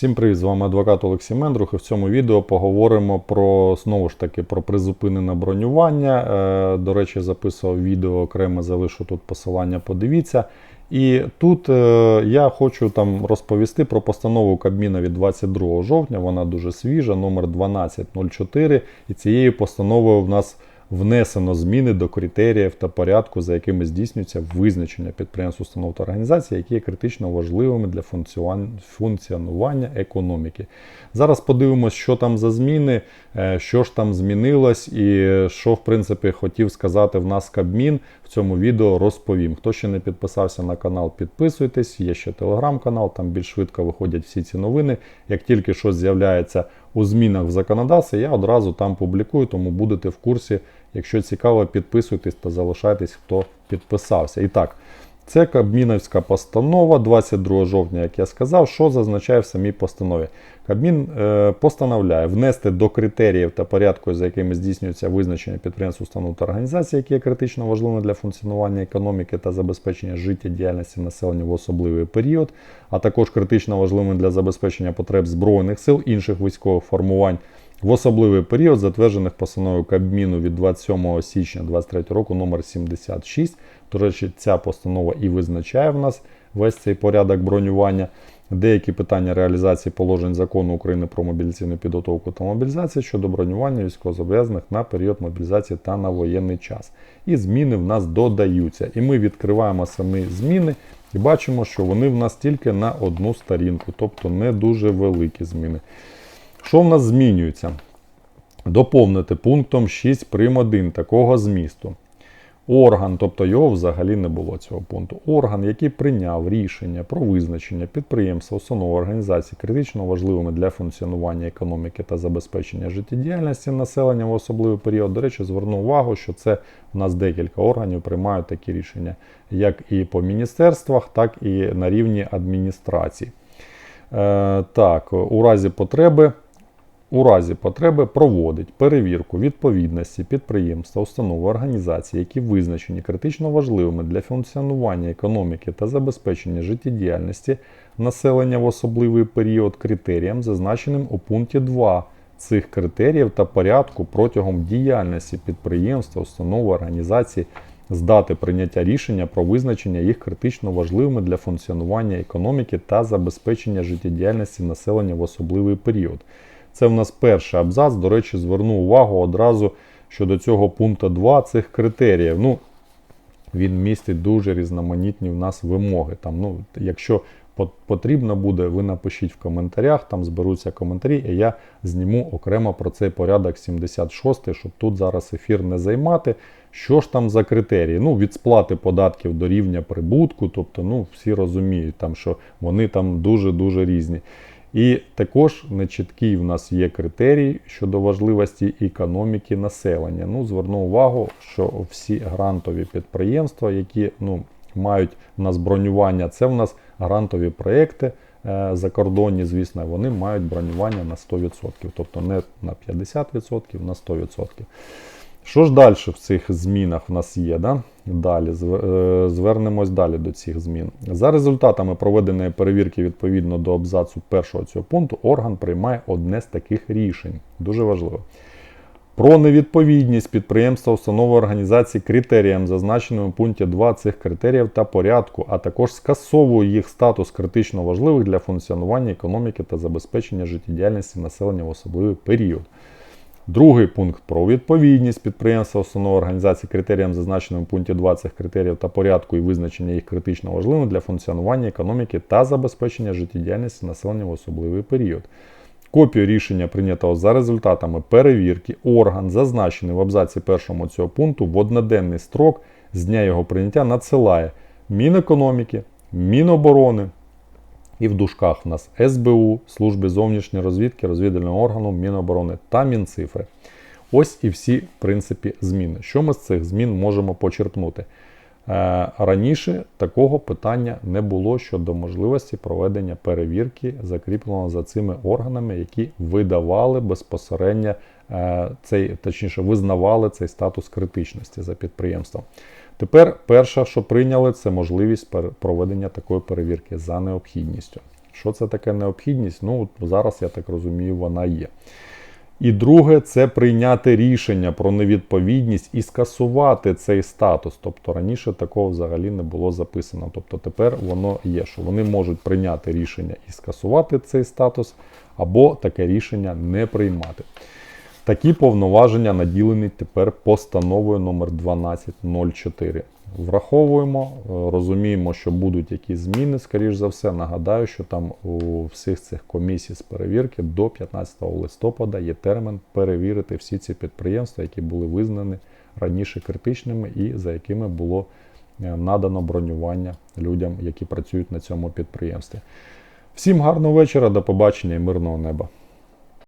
Всім привіт, з вами адвокат Олексій Мендрух. І в цьому відео поговоримо про знову ж таки про призупинене бронювання. Е, До речі, записував відео окремо, залишу тут посилання, подивіться. І тут е, я хочу там розповісти про постанову Кабміна від 22 жовтня. Вона дуже свіжа, номер 1204. І цією постановою в нас внесено зміни до критеріїв та порядку, за якими здійснюється визначення підприємств, установ та організацій, які є критично важливими для функціонування економіки. Зараз подивимось, що там за зміни, е, що ж там змінилось, і що, в принципі, хотів сказати в нас Кабмін. В цьому відео розповім. Хто ще не підписався на канал, підписуйтесь. Є ще телеграм-канал, там більш швидко виходять всі ці новини. Як тільки щось з'являється у змінах в законодавстві, я одразу там публікую, тому будете в курсі. Якщо цікаво, підписуйтесь та залишайтесь, хто підписався. І так, це Кабміновська постанова 22 жовтня, як я сказав, що зазначає в самій постанові. Кабмін е, постановляє внести до критеріїв та порядку, за якими здійснюється визначення підприємств, установ та організацій, які є критично важливими для функціонування економіки та забезпечення життєдіяльності населення в особливий період, а також критично важливими для забезпечення потреб Збройних сил інших військових формувань. В особливий період, затверджених постановою Кабміну від 27 січня 2023 року номер 76. До речі, ця постанова і визначає в нас весь цей порядок бронювання. Деякі питання реалізації положень закону України про мобілізаційну підготовку та мобілізацію щодо бронювання військовозобов'язаних на період мобілізації та на воєнний час. І зміни в нас додаються. І ми відкриваємо самі зміни і бачимо, що вони в нас тільки на одну сторінку, тобто не дуже великі зміни. Що в нас змінюється? Доповнити пунктом 6 прим. 1 такого змісту. Орган, тобто його взагалі не було цього пункту. Орган, який прийняв рішення про визначення підприємства, установ організацій критично важливими для функціонування економіки та забезпечення життєдіяльності населення в особливий період. До речі, зверну увагу, що це в нас декілька органів приймають такі рішення, як і по міністерствах, так і на рівні адміністрацій. Е, так, у разі потреби. У разі потреби проводить перевірку відповідності підприємства, установи, організації, які визначені критично важливими для функціонування економіки та забезпечення життєдіяльності населення в особливий період критеріям, зазначеним у пункті 2 цих критеріїв та порядку протягом діяльності підприємства, установи, організації з дати прийняття рішення про визначення їх критично важливими для функціонування економіки та забезпечення життєдіяльності населення в особливий період. Це в нас перший абзац. До речі, зверну увагу одразу щодо цього пункту 2 цих критеріїв. Ну, Він містить дуже різноманітні в нас вимоги. Там, ну, Якщо потрібно буде, ви напишіть в коментарях, там зберуться коментарі, і я зніму окремо про цей порядок 76, щоб тут зараз ефір не займати. Що ж там за критерії? Ну, від сплати податків до рівня прибутку, тобто ну, всі розуміють, там, що вони там дуже-дуже різні. І також нечіткий в нас є критерій щодо важливості економіки населення. Ну, Зверну увагу, що всі грантові підприємства, які ну, мають в нас це в нас грантові проекти е, закордонні, звісно, вони мають бронювання на 100%, тобто не на 50%, на 100%. Що ж далі в цих змінах в нас є? Да? Далі звернемось далі до цих змін. За результатами проведеної перевірки відповідно до абзацу першого цього пункту, орган приймає одне з таких рішень. Дуже важливо. Про невідповідність підприємства, установи організації критеріям, зазначеним у пункті 2 цих критеріїв та порядку, а також скасовує їх статус критично важливих для функціонування економіки та забезпечення життєдіяльності населення в особливий період. Другий пункт про відповідність підприємства, установ організації критеріям, зазначеним в пункті 2 цих критеріїв та порядку і визначення їх критично важливим для функціонування економіки та забезпечення життєдіяльності населення в особливий період. Копію рішення прийнятого за результатами перевірки орган, зазначений в абзаці першому цього пункту, в одноденний строк з дня його прийняття надсилає Мінекономіки, Міноборони, і в дужках у нас СБУ, Служби зовнішньої розвідки, розвідувального органу, Міноборони та Мінцифри. Ось і всі, в принципі, зміни. Що ми з цих змін можемо почерпнути? Е, раніше такого питання не було щодо можливості проведення перевірки, закріпленого за цими органами, які видавали безпосередньо цей, точніше, визнавали цей статус критичності за підприємством. Тепер перше, що прийняли, це можливість проведення такої перевірки за необхідністю. Що це таке необхідність? Ну, зараз я так розумію, вона є. І друге, це прийняти рішення про невідповідність і скасувати цей статус. Тобто раніше такого взагалі не було записано. Тобто тепер воно є, що вони можуть прийняти рішення і скасувати цей статус, або таке рішення не приймати. Такі повноваження наділені тепер постановою номер 1204. Враховуємо, е, розуміємо, що будуть якісь зміни, скоріш за все. Нагадаю, що там у всіх цих комісій з перевірки до 15 листопада є термін перевірити всі ці підприємства, які були визнані раніше критичними і за якими було е, надано бронювання людям, які працюють на цьому підприємстві. Всім гарного вечора, до побачення і мирного неба.